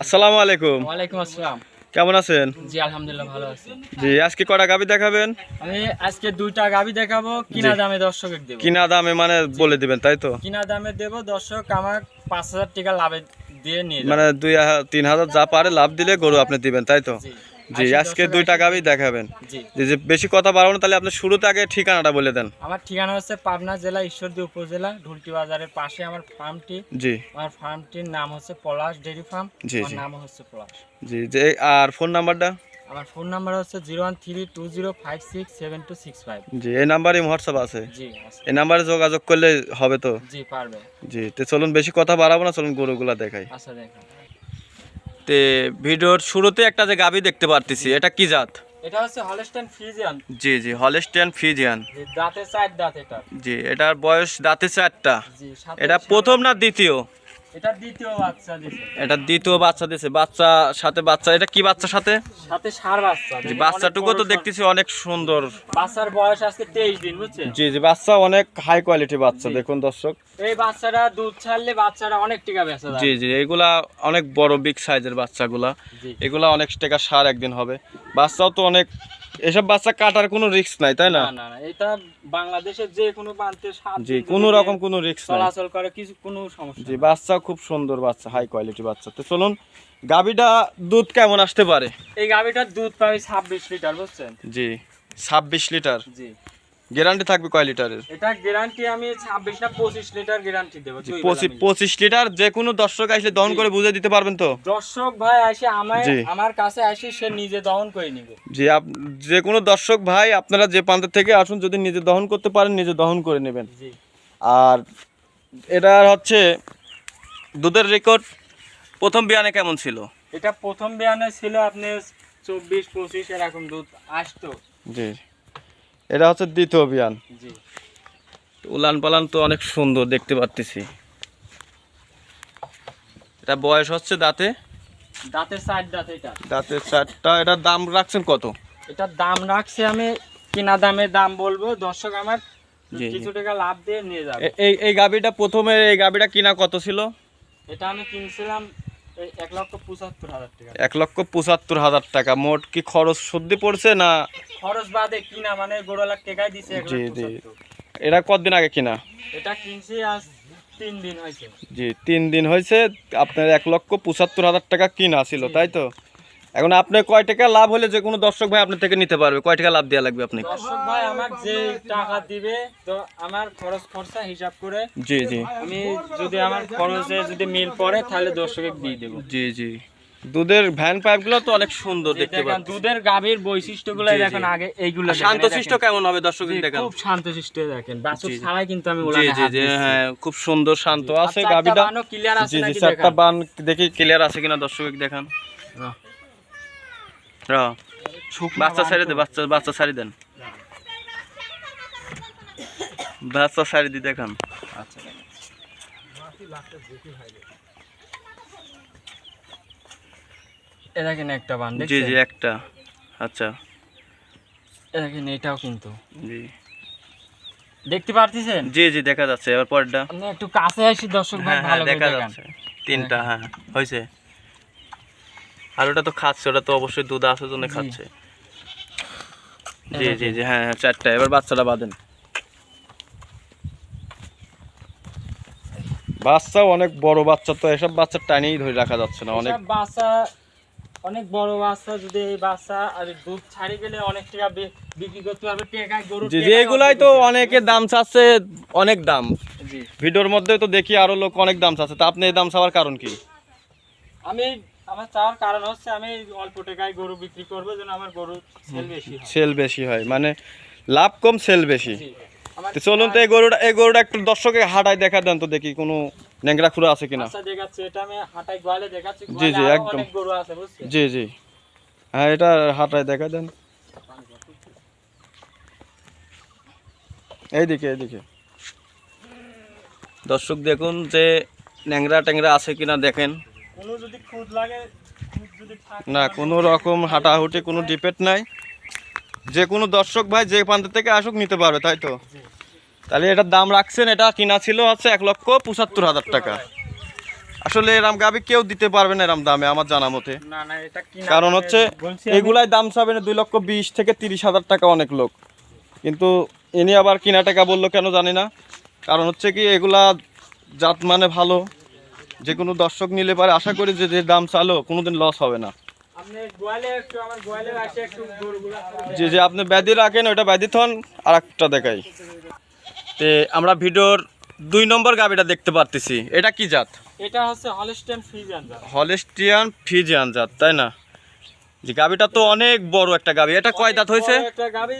আসসালামু আলাইকুম। ওয়ালাইকুম আসসালাম। কেমন আছেন? জি আলহামদুলিল্লাহ ভালো আছি। জি আজকে কটা গাবি দেখাবেন? আমি আজকে দুইটা গাবি দেখাবো কিনা দামে দর্শকের দেব। কিনা দামে মানে বলে দিবেন তাই তো? কিনা দামে দেবো দর্শক আমার পাঁচ হাজার টাকা লাভে দিয়ে নিয়ে মানে দুই হা- তিন হাজার যা পারে লাভ দিলে গরু আপনি দিবেন তাই তো? জি জি আজকে দুইটা আসি। গাবি দেখাবেন। জি। জি জি বেশি কথা বাড়াবো না তাহলে আপনি শুরুতে আগে ঠিকানাটা বলে দেন। আমার ঠিকানা হচ্ছে পাবনা জেলা ঈশ্বরদী উপজেলা ঢুলটি বাজারের পাশে আমার ফার্মটি। জি। আমার ফার্মটির নাম হচ্ছে পলাশ ডেয়ারি ফার্ম জি, জি। নাম হচ্ছে পলাশ। জি যে আর ফোন নাম্বারটা? আমার ফোন নাম্বার হচ্ছে zero one three two zero five six seven two six five. জি এই নাম্বারে হোয়াটসঅ্যাপ আছে। জি। এই নাম্বারে যোগাযোগ করলে হবে তো। জি পারবে। জি তো চলুন বেশি কথা বাড়াবো না চলুন গরুগুলা দেখাই। আচ্ছা দেখুন। তে ভিডিওর শুরুতে একটা যে গাবি দেখতে পারতেছি এটা কি জাত? এটা হচ্ছে হলস্টাইন ফ্রিজিয়ান জি জি হলেস্টিয়ান ফিজিয়ান দাঁতে চার দাঁত এটা। জি এটার বয়স দাঁতে চারটা। এটা প্রথম না দ্বিতীয়? এটা দ্বিতীয় বাচ্চা দিছে। এটা দ্বিতীয় বাচ্চা দিছে। বাচ্চা সাথে বাচ্চা এটা কি বাচ্চার সাথে? সাথে সার বাচ্চা। জি বাচ্চাটুকু অনেক তো দেখতেছি অনেক সুন্দর। বাচ্চার বয়স আজকে তেইশ দিন বুঝছেন? জি জি বাচ্চা অনেক হাই কোয়ালিটি বাচ্চা দেখুন দর্শক। এই বাচ্চাটা দুধ ছাড়লে বাচ্চাটা অনেক টাকা বেচা যায়। জি এগুলা অনেক বড় বিগ সাইজের বাচ্চাগুলা। এগুলা অনেক টাকা সার একদিন হবে। বাচ্চাও তো অনেক এসব বাচ্চা কাটার কোনো রিস্ক নাই তাই না? না না না, এটা বাংলাদেশের যে কোনো প্রান্তে সাত জি কোনো রকম কোনো রিস্ক নাই। চলাচল করে কিছু কোনো সমস্যা জি। বাচ্চা খুব সুন্দর বাচ্চা হাই কোয়ালিটি বাচ্চা। তো চলুন গাবিটা দুধ কেমন আসতে পারে? এই গাভিটার দুধ পাবে ছাব্বিশ লিটার বুঝছেন? জি ছাব্বিশ লিটার। জি। গ্যারান্টি থাকবে কয় লিটারের? এটা গ্যারান্টি আমি ছাব্বিশ না পঁচিশ লিটার গ্যারান্টি দেবো দুই বেলা পঁচিশ লিটার যে কোনো দর্শক আসলে দহন করে বুঝে দিতে পারবেন তো? দর্শক ভাই আসে আমার আমার কাছে আসে সে নিজে দহন করে নিবে। আপ- যে কোনো দর্শক ভাই আপনারা যে প্রান্ত থেকে আসুন যদি নিজে দহন করতে পারেন নিজে দহন করে নেবেন। জি। আর এটা হচ্ছে দুধের রেকর্ড প্রথম বিয়ানে কেমন ছিল? এটা প্রথম বিয়ানে ছিল আপনি চব্বিশ পঁচিশ এরকম দুধ আসতো। জি। এটা হচ্ছে দ্বিতীয় বিয়ান। জি। উলান পালান তো অনেক সুন্দর দেখতে পাচ্ছি এটা বয়স হচ্ছে দাঁতে? দাঁতের সাইড দাঁত এটা। দাঁতের চারটা এটার দাম রাখছেন কত? এটার দাম রাখছে আমি কিনা দামে দাম বলব। দর্শক আমার। কিছু টাকা লাভ দিয়ে নিয়ে যাবে। এই এই গাবিটা প্রথমে এই গাবিটা কিনা কত ছিল? এটা আমি কিনছিলাম এক লক্ষ পঁচাত্তর হাজার টাকা। এক লক্ষ পঁচাত্তর হাজার টাকা। মোট কি খরচ সর্দি পড়ছে না? খরচ বাদে কিনা মানে গোড়া লাখ টাকাই দিছে জি, জি। এটা কতদিন আগে কিনা? এটা কিনছি আজ তিন দিন হয়েছে। জি তিন দিন হয়েছে। আপনার এক লক্ষ পঁচাত্তর হাজার টাকা কিনা ছিল। তাই তো? এখন আপনি কয় টাকা লাভ হলে যে কোনো দর্শক ভাই আপনার থেকে নিতে পারবে? কয় টাকা লাভ দেওয়া লাগবে আপনি দর্শক ভাই আমার যে টাকা দিবে তো আমার খরচ খরচা হিসাব করে জি জি। আমি যদি আমার খরচে যদি মিল পড়ে তাহলে দর্শকে দিয়ে দেবো। জি জি। দুধের ভ্যান পাইপগুলো তো অনেক সুন্দর দেখতে দেখেন দুধের গাভীর বৈশিষ্ট্যগুলো। দেখেন আগে এইগুলো এই শান্তশিষ্ট কেমন হবে দর্শক দেখান? খুব শান্তশিষ্ট দেখেন। বাছুর। ছাড়াই কিন্তু আমি জি ওলানে জি জি হ্যাঁ খুব সুন্দর শান্ত আছে আছে জি জি চারটা বান দেখি ক্লিয়ার আছে কিনা দর্শক দেখান। র। বাচ্চা তো- দে বাচ্চা বাচ্চা ছাড়ি দেন। বাচ্চা ছাড়ি দি দেখান। আচ্ছা, দেখেন। এ একটা বান জি জি একটা। আচ্ছা। এটাও কিন্তু। জি। দেখতে পারতেছেন? জি জি দেখা যাচ্ছে। এবার পরেরটা। আপনি একটু কাছে আসি দর্শক ভাই হ্যাঁ হ্যাঁ ভালো দেখা যাচ্ছে। তিনটা হ্যাঁ হয়েছে। আর ওটা তো খাচ্ছে ওটা তো অবশ্যই দুধ আছে জন্য খাচ্ছে। জি জি জি হ্যাঁ হ্যাঁ চারটা এবার বাচ্চাটা বাঁধেন। বাচ্চা অনেক বড় বাচ্চা তো এসব বাচ্চা টানিয়েই ধরে রাখা যাচ্ছে না অনেক বাচ্চা অনেক বড় বাচ্চা যদি এই বাচ্চা আর দুধ ছাড়ি গেলে অনেক টাকা বিক্রি করতে পারবে টেকায় গরু জি জি এগুলাই তো অনেকে দাম চাচ্ছে অনেক দাম। জি। ভিডিওর মধ্যে তো দেখি আরও লোক অনেক দাম চাচ্ছে তা আপনি এই দাম চাওয়ার কারণ কি? আমি আমার চাওয়ার কারণ হচ্ছে আমি অল্প টাকায় গরু বিক্রি করব যেন আমার গরু সেল বেশি হয়। সেল বেশি হয় মানে লাভ কম সেল বেশি। তো চলুন তো এই গরুটা এই গরুটা একটু দর্শকে হাঁটায় দেখা দেন তো দেখি কোনো ন্যাংরা খুঁড়ো আছে কিনা। আচ্ছা দেখাচ্ছি এটা আমি হাঁটাই গোয়ালে দেখাচ্ছি জি, জি, একদম। গরু আছে বুঝছেন? জি জি। হ্যাঁ এটা হাঁটায় দেখা দেন। এইদিকে এইদিকে। দর্শক দেখুন যে ন্যাংরা ট্যাংরা আছে কিনা দেখেন। কোনো যদি খুদ লাগে খুদ যদি থাকে না কোনো রকম হাঁটাহুটি কোনো ডিপেট নাই। যে কোনো দর্শক ভাই যে প্রান্ত থেকে আসুক নিতে পারবে তাই তো? তাহলে এটার দাম রাখছেন এটা কিনা ছিল হচ্ছে এক লক্ষ পঁচাত্তর হাজার টাকা। আসলে এরম গাবি কেউ দিতে পারবে না এরম দামে আমার জানা মতে। না না কারণ হচ্ছে এগুলাই দাম চাবেন দুই লক্ষ বিশ থেকে তিরিশ হাজার টাকা অনেক লোক। কিন্তু ইনি আবার কিনা টাকা বলল কেন জানি না। কারণ হচ্ছে কি এগুলা জাত মানে ভালো। যে কোনো দর্শক নিলে পারে আশা করি যে যে দাম চালো কোনোদিন লস হবে না। যে যে আপনি ব্যাধি রাখেন ওইটা ব্যাধি থন আর একটা দেখাই। তে আমরা ভিডিওর দুই নম্বর গাবিটা দেখতে পারতেছি। এটা কি জাত? এটা হচ্ছে হলস্টেন ফ্রিজিয়ান হলেস্টিয়ান ফিজিয়ান জাত তাই না? যে গাবিটা তো অনেক বড় একটা গাবি। এটা কয় দাঁত হয়েছে? একটা গাবি।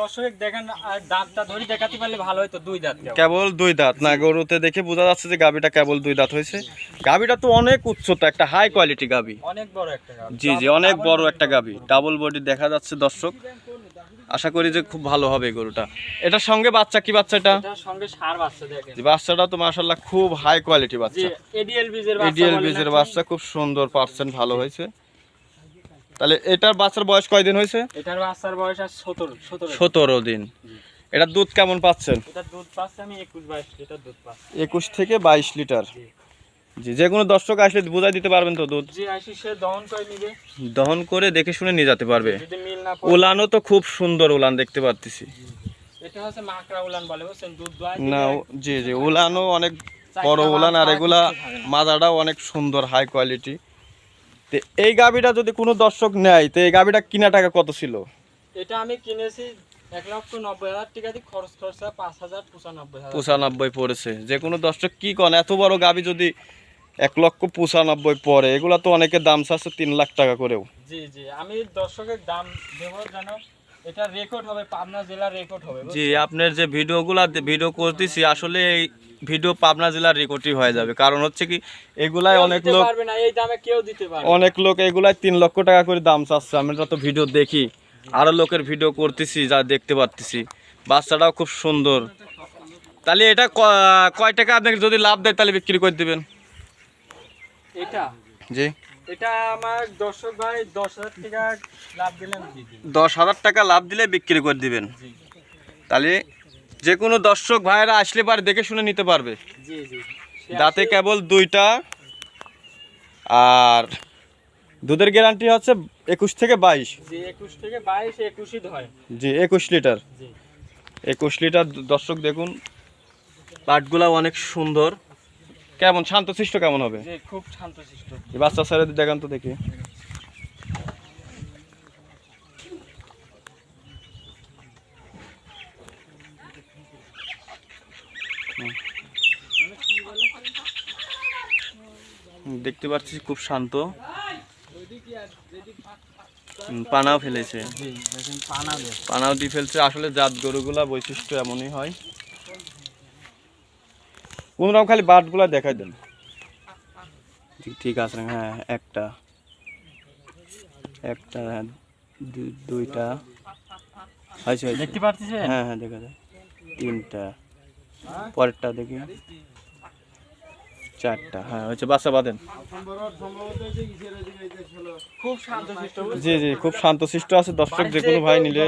দর্শক দেখেন দাঁতটা ধরে দেখাতে পারলে ভালো হতো দুই দাঁত কেবল। দুই দাঁত। না গরুতে দেখে বোঝা যাচ্ছে যে গাবিটা কেবল দুই দাঁত হয়েছে। গাবিটা তো অনেক উচ্চতা একটা হাই কোয়ালিটি গাবি। অনেক বড় একটা জি জি অনেক বড় একটা গাবি। ডাবল বডি দেখা যাচ্ছে দর্শক। আশা করি যে খুব ভালো হবে গরুটা। এটার সঙ্গে বাচ্চা কি বাচ্চাটা সঙ্গে সার বাচ্চা দেখেন। বাচ্চাটা তো মাশাল্লাহ খুব হাই কোয়ালিটি বাচ্চা। এডিএল বীজের বাচ্চা খুব সুন্দর পার্সেন্ট ভালো হয়েছে। তাহলে এটার বাচ্চার বয়স কয়দিন হয়েছে? এটার বাচ্চার বয়স আর সতেরো সতেরো দিন। এটা দুধ কেমন পাচ্ছেন? এটা দুধ পাচ্ছে আমি একুশ বাইশ লিটার দুধ পাচ্ছি। একুশ থেকে বাইশ লিটার। জি। জি যে কোনো দর্শক আসলে বুঝাই দিতে পারবেন তো দুধ? যে আসি সে দহন করে নিবে। দহন করে দেখে শুনে নিয়ে যেতে পারবে। যদি মিল না পড়ে। উলানও তো খুব সুন্দর উলান দেখতে পারতেছি। এটা হচ্ছে মাকড়া উলান বলে বুঝছেন? দুধ না জি জি। উলানও অনেক বড় উলান আর এগুলা মাজাটাও অনেক সুন্দর হাই কোয়ালিটি তো এই গাবিটা যদি কোনো দর্শক নেয় তো এই গাবিটা কিনা টাকা কত ছিল? এটা আমি কিনেছি এক লক্ষ নব্বই হাজার টাকা দিয়ে খরচ খরচা পাঁচ হাজার পঁচানব্বই পঁচানব্বই পড়েছে। যে কোনো দর্শক কি কন এত বড় গাবি যদি এক লক্ষ পঁচানব্বই পড়ে এগুলা তো অনেকের দাম চাচ্ছে তিন লাখ টাকা করেও। জি জি আমি দর্শকের দাম দেবো যেন এটা রেকর্ড হবে পাবনা জেলার রেকর্ড হবে জি আপনার যে ভিডিওগুলা ভিডিও করতেছি আসলে এই ভিডিও পাবনা জেলার রেকর্ডই হয়ে যাবে। কারণ হচ্ছে কি এগুলাই অনেক লোক এই দামে কেউ দিতে পারবে অনেক লোক এগুলাই তিন লক্ষ টাকা করে দাম চাচ্ছে। আমরা তো ভিডিও দেখি আরও লোকের ভিডিও করতেছি যা দেখতে পারতেছি। বাচ্চাটাও খুব সুন্দর। তাহলে এটা কয় টাকা আপনাকে যদি লাভ দেয় তাহলে বিক্রি করে দিবেন? এটা? জি। এটা আমার দর্শক ভাই দশ হাজার টাকা লাভ দশ হাজার টাকা লাভ দিলে বিক্রি করে দিবেন। তাহলে যে কোনো দর্শক ভাইয়েরা আসলে পারে দেখে শুনে নিতে পারবে। দাঁতে কেবল দুইটা আর দুধের গ্যারান্টি হচ্ছে একুশ থেকে বাইশ। একুশ থেকে বাইশ একুশই জি একুশ লিটার। একুশ লিটার দর্শক দেখুন পাটগুলা অনেক সুন্দর। কেমন? শান্তশিষ্ট কেমন হবে? খুব শান্তশিষ্ট এই বাচ্চা ছেড়ে দেখান তো দেখি। দেখতে পাচ্ছি খুব শান্ত। পানাও ফেলেছে। পানাও দিয়ে ফেলছে। আসলে জাত গরুগুলা বৈশিষ্ট্য এমনই হয়। কোন রকম খালি বাটগুলা দেখাই দেন। ঠিক- ঠিক আছে হ্যাঁ একটা। একটা হ্যাঁ, দু- দুইটা। হয়েছে হয়েছে। দেখতে পাচ্ছেন হ্যাঁ হ্যাঁ দেখা যায়। তিনটা। পরেরটা দেখি। চারটা হ্যাঁ হচ্ছে বাচ্চা বাঁধেন। খুব শান্তশিষ্ট জি জি খুব শান্তশিষ্ট আছে। দর্শক যে কোনো ভাই নিলে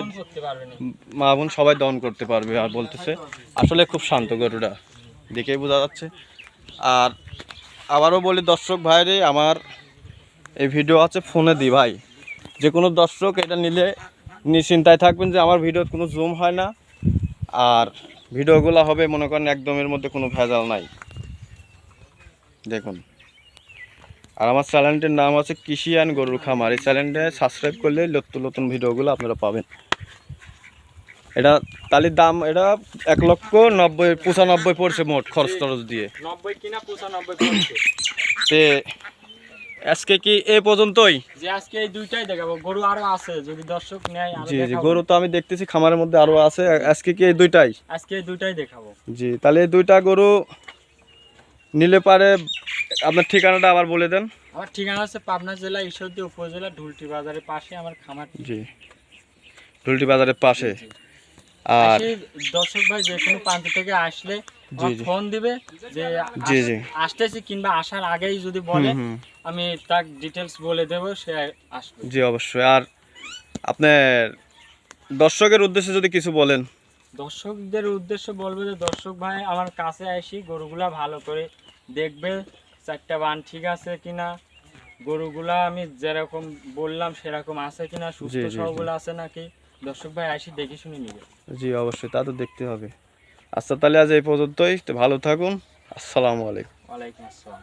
মা বোন সবাই দহন করতে পারবে আর বলতেছে। আসলে খুব শান্ত গরুটা। দেখেই বোঝা যাচ্ছে। আর আবারও বলি, দর্শক ভাইরে, আমার এই ভিডিও আছে ফোনে দি ভাই। যে কোনো দর্শক এটা নিলে নিশ্চিন্তায় থাকবেন যে আমার ভিডিও কোনো জুম হয় না। আর ভিডিওগুলো হবে, মনে করেন, একদমের মধ্যে কোনো ভেজাল নাই। দেখুন। আর আমার চ্যানেলটির নাম আছে কৃষি অ্যান্ড গরুর খামার। এই চ্যানেলটা সাবস্ক্রাইব করলে নতুন নতুন ভিডিওগুলো আপনারা পাবেন। এটা তালির দাম এটা এক লক্ষ নব্বই পঁচানব্বই পড়ছে মোট খরচ টরচ দিয়ে। নব্বই কিনা পঁচানব্বই তে আজকে কি এ পর্যন্তই? যে আজকে এই দুইটাই দেখাবো গরু আরও আছে যদি দর্শক নেয় আরও জি জি গরু তো আমি দেখতেছি খামারের মধ্যে আরও আছে আজকে কি এই দুইটাই? আজকে এই দুইটাই দেখাবো। জি তাহলে এই দুইটা গরু নিলে পারে আপনার ঠিকানাটা আবার বলে দেন। আমার ঠিকানা আছে পাবনা জেলা ঈশ্বরদী উপজেলা ঢুলটি বাজারের পাশে আমার খামার। জি ঢুলটি বাজারের পাশে। আর দর্শক ভাই যে কোনো প্রান্ত থেকে আসলে। ফোন দিবে যে জি, জি। আসতেছি কিংবা আসার আগেই যদি বলে। আমি তার ডিটেলস বলে দেবো সে আসবে জি অবশ্যই আর আপনার দর্শকের উদ্দেশ্যে যদি কিছু বলেন দর্শকদের উদ্দেশ্য বলব যে দর্শক ভাই আমার কাছে আসি গরুগুলা ভালো করে দেখবে চারটা বান ঠিক আছে কিনা গরুগুলা আমি যেরকম বললাম সেরকম আছে কিনা সুস্থ। সবগুলো আছে নাকি দর্শক ভাই আসি দেখে শুনে নিবে। জি অবশ্যই তা তো দেখতে হবে। আচ্ছা তাহলে আজ এই পর্যন্তই। তো ভালো থাকুন। আসসালামু আলাইকুম। ওয়ালাইকুম আসসালাম।